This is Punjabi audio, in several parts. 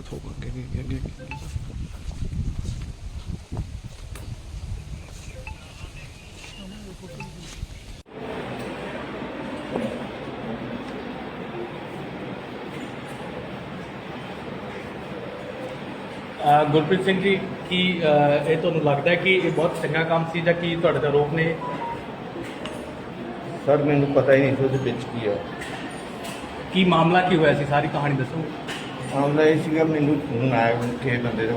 ਕਿੱਥੋਂ ਅੱਗੇ ਅੱਗੇ ਅੱਗੇ ਅੱਗੇ ਅੱਗੇ। ਅਹ ਗੁਰਪ੍ਰੀਤ ਸਿੰਘ ਜੀ ਕੀ ਅਹ, ਇਹ ਤੁਹਾਨੂੰ ਲੱਗਦਾ ਹੈ ਕਿ ਇਹ ਬਹੁਤ ਚੰਗਾ ਕੰਮ ਸੀ ਜਾਂ ਕੀ ਤੁਹਾਡੇ ਤੇ ਆਰੋਪ ਨੇ? ਸਰ ਮੈਨੂੰ ਪਤਾ ਹੀ ਨਹੀਂ ਸੀ ਉਹਦੇ ਵਿੱਚ ਕੀ ਆ। ਕੀ ਮਾਮਲਾ ਕੀ ਹੋਇਆ ਸੀ? ਸਾਰੀ ਕਹਾਣੀ ਦੱਸੋ। ਮਾਮਲਾ ਇਹ ਸੀਗਾ ਮੈਨੂੰ ਫੋਨ ਆਇਆ ਕਿ ਬੰਦੇ ਦਾ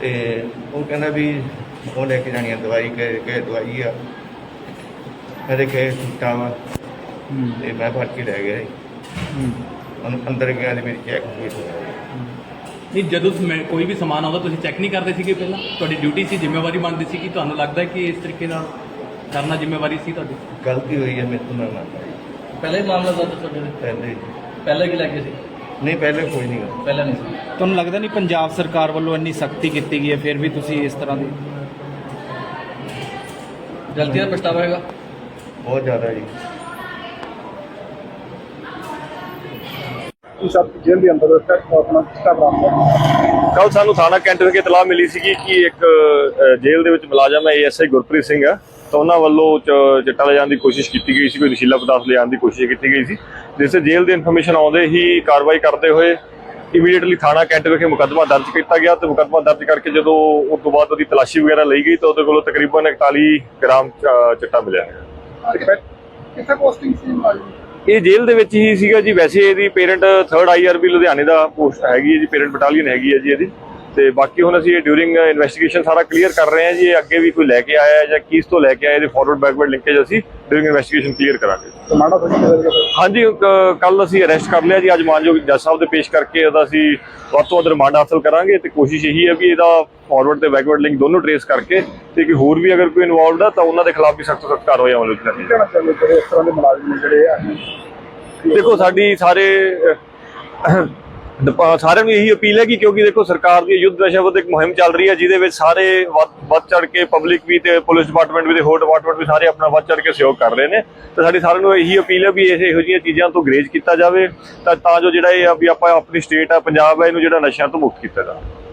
ਤੇ ਉਹ ਕਹਿੰਦਾ ਵੀ ਉਹ ਲੈ ਕੇ ਜਾਣੀ ਆ ਦਵਾਈ ਕਿ ਕਿ ਦਵਾਈ ਆ। ਮੇਰੇ ਕਿ ਸੁੱਟਾ ਵਾ। ਤੇ ਮੈਂ ਫੜ ਕੇ ਲੈ ਗਿਆ ਜੀ। ਉਹਨੂੰ ਅੰਦਰ ਗਿਆ ਤੇ ਮੇਰੀ ਚੈੱਕ ਹੋਈ ਨਹੀਂ ਜਦੋਂ ਸਮੇ- ਕੋਈ ਵੀ ਸਮਾਨ ਆਉਂਦਾ ਤੁਸੀਂ ਚੈੱਕ ਨਹੀਂ ਕਰਦੇ ਸੀਗੇ ਪਹਿਲਾਂ? ਤੁਹਾਡੀ ਡਿਊਟੀ ਸੀ ਜ਼ਿੰਮੇਵਾਰੀ ਬਣਦੀ ਸੀ ਕਿ ਤੁਹਾਨੂੰ ਲੱਗਦਾ ਕਿ ਇਸ ਤਰੀਕੇ ਨਾਲ ਕਰਨਾ ਜ਼ਿੰਮੇਵਾਰੀ ਸੀ ਤੁਹਾਡੀ? ਗਲਤੀ ਹੋਈ ਹੈ ਮੇਰੇ ਤੋਂ ਮੈਂ ਮੰਨਦਾ। ਪਹਿਲੇ ਹੀ ਮਾਮਲਾ ਦਰਜ ਤੁਹਾਡੇ ਪਹਿਲੇ ਪਹਿਲੇ ਕੀ ਲੱਗੇ ਸੀ। ਨਹੀਂ ਪਹਿਲੇ ਕੋਈ ਨਹੀਂ ਗਾ। ਪਹਿਲਾਂ ਨਹੀਂ ਸੀ। ਤੁਹਾਨੂੰ ਲੱਗਦਾ ਨਹੀਂ ਪੰਜਾਬ ਸਰਕਾਰ ਵੱਲੋਂ ਇੰਨੀ ਸਖਤੀ ਕੀਤੀ ਗਈ ਹੈ ਫਿਰ ਵੀ ਤੁਸੀਂ ਇਸ ਤਰ੍ਹਾਂ ਦੀ? ਗਲਤੀ ਦਾ ਪਛਤਾਵਾ ਹੈਗਾ? ਬਹੁਤ ਜ਼ਿਆਦਾ ਜੀ। ਸਭ ਜੇਲ੍ਹ ਦੇ ਅੰਦਰ ਆਪਣਾ ਚਿੱਟਾ ਬਰਾਮਦ ਕੱਲ ਸਾਨੂੰ ਥਾਣਾ ਕੈਂਟ ਵਿਖੇ ਇਤਲਾਹ ਮਿਲੀ ਸੀਗੀ ਕਿ ਇੱਕ ਅ, ਜੇਲ੍ਹ ਦੇ ਵਿੱਚ ਮੁਲਾਜ਼ਮ ਹੈ ਏਐਸਆਈ ਗੁਰਪ੍ਰੀਤ ਸਿੰਘ ਆ ਤਾਂ ਉਹਨਾਂ ਵੱਲੋਂ ਚ- ਚਿੱਟਾ ਲਿਜਾਣ ਦੀ ਕੋਸ਼ਿਸ਼ ਕੀਤੀ ਗਈ ਸੀ ਕੋਈ ਨਸ਼ੀਲਾ ਪਦਾਰਥ ਲਿਜਾਣ ਦੀ ਕੋਸ਼ਿਸ਼ ਕੀਤੀ ਗਈ ਸੀ ਜਿਸ ਤੇ ਜੇਲ੍ਹ ਦੀ ਇਨਫੋਰਮੇਸ਼ਨ ਆਉਂਦੇ ਹੀ ਕਾਰਵਾਈ ਕਰਦੇ ਹੋਏ ਇਮੀਡੀਏਟਲੀ ਥਾਣਾ ਕੈਂਟ ਵਿਖੇ ਮੁਕੱਦਮਾ ਦਰਜ ਕੀਤਾ ਗਿਆ ਤੇ ਮੁਕੱਦਮਾ ਦਰਜ ਕਰਕੇ ਜਦੋਂ ਉਸ ਤੋਂ ਬਾਅਦ ਉਹਦੀ ਤਲਾਸ਼ੀ ਵਗੈਰਾ ਲਈ ਗਈ ਤਾਂ ਉਹਦੇ ਕੋਲੋਂ ਤਕਰੀਬਨ 41 ਗ੍ਰਾਮ ਚਿੱਟਾ ਮਿਲਿਆ ਹੈ। ਕਿੱਥੇ ਪੋਸਟਿੰਗ ਸੀ ਮਾਜੀ ਇਹ ਜੇਲ੍ਹ ਦੇ ਵਿੱਚ ਹੀ ਸੀਗਾ ਜੀ ਵੈਸੇ ਇਹਦੀ ਪੇਰੈਂਟ 3rd ਆਈਆਰਬੀ ਲੁਧਿਆਣੇ ਦਾ ਪੋਸਟ ਹੈਗੀ ਹੈ ਜੀ ਪੇਰੈਂਟ ਬਟਾਲੀਅਨ ਹੈਗੀ ਹੈ ਜੀ ਇਹਦੀ। ਤੇ ਬਾਕੀ ਹੁਣ ਅਸੀਂ ਇਹ ਡਿਊਰਿੰਗ ਇਨਵੈਸਟੀਗੇਸ਼ਨ ਸਾਰਾ ਕਲੀਅਰ ਕਰ ਰਹੇ ਹਾਂ ਜੀ ਇਹ ਅੱਗੇ ਵੀ ਕੋਈ ਲੈ ਕੇ ਆਇਆ ਹੈ ਜਾਂ ਕਿਸ ਤੋਂ ਲੈ ਕੇ ਆਇਆ ਇਹਦੇ ਫਾਰਵਰਡ ਬੈਕਵਰਡ ਲਿੰਕੇਜ ਅਸੀਂ ਡਿਊਰਿੰਗ ਇਨਵੈਸਟੀਗੇਸ਼ਨ ਕਲੀਅਰ ਕਰਾਂਗੇ। ਹਾਂਜੀ ਕੱਲ ਅਸੀਂ ਅਰੈਸਟ ਕਰ ਲਿਆ ਜੀ ਅੱਜ ਮਾਨਯੋਗ ਜੱਜ ਸਾਹਿਬ ਦੇ ਪੇਸ਼ ਕਰਕੇ ਉਹਦਾ ਅਸੀਂ ਵੱਧ ਤੋਂ ਵੱਧ ਰਿਮਾਂਡ ਹਾਸਲ ਕਰਾਂਗੇ ਤੇ ਕੋਸ਼ਿਸ਼ ਇਹੀ ਹੈ ਵੀ ਇਹਦਾ ਫਾਰਵਰਡ ਤੇ ਬੈਕਵਰਡ ਲਿੰਕ ਦੋਨੋਂ ਟਰੇਸ ਕਰਕੇ ਤੇ ਕਿ ਹੋਰ ਵੀ ਅਗਰ ਕੋਈ ਇਨਵੋਲਵਡ ਆ ਤਾਂ ਉਹਨਾਂ ਦੇ ਖਿਲਾਫ ਵੀ ਸਖਤ ਸਖਤ ਕਾਰਵਾਈ ਅਮਲ ਵਿੱਚ ਕਰਨੀ ਕਹਿਣਾ ਚਾਹੁੰਦੇ ਆ? ਦੇਖੋ ਸਾਡੀ ਸਾਰੇ ਸਾਰਿਆਂ ਨੂੰ ਇਹੀ ਅਪੀਲ ਹੈ ਕਿ ਕਿਉਂਕਿ ਦੇਖੋ ਸਰਕਾਰ ਦੀ ਯੁੱਧ ਨਸ਼ਾ ਵਿਰੁੱਧ ਇੱਕ ਮੁਹਿੰਮ ਚੱਲ ਰਹੀ ਹੈ, ਜਿਹਦੇ ਵਿੱਚ ਸਾਰੇ ਵੱਧ ਵੱਧ ਚੜ ਕੇ ਪਬਲਿਕ ਵੀ ਤੇ ਪੁਲਿਸ ਡਿਪਾਰਟਮੈਂਟ ਵੀ ਤੇ ਹੋਰ ਡਿਪਾਰਟਮੈਂਟ ਵੀ ਸਾਰੇ ਆਪਣਾ ਵੱਧ ਚੜ ਕੇ ਸਹਿਯੋਗ ਕਰ ਰਹੇ ਨੇ। ਤੇ ਸਾਡੀ ਸਾਰਿਆਂ ਨੂੰ ਇਹੀ ਅਪੀਲ ਹੈ ਵੀ ਇਹ ਇਹੋ ਜਿਹੀਆਂ ਚੀਜ਼ਾਂ ਤੋਂ ਗਰੇਜ ਕੀਤਾ ਜਾਵੇ, ਤਾਂ ਤਾਂ ਜੋ ਜਿਹੜਾ ਇਹ ਆ ਵੀ ਆਪਾਂ ਆਪਣੀ ਸਟੇਟ ਆ, ਪੰਜਾਬ ਹੈ ਇਹਨੂੰ ਜਿਹੜਾ ਨਸ਼ਿਆਂ ਤੋਂ ਮੁਕਤ ਕੀਤਾ ਜਾਵੇ।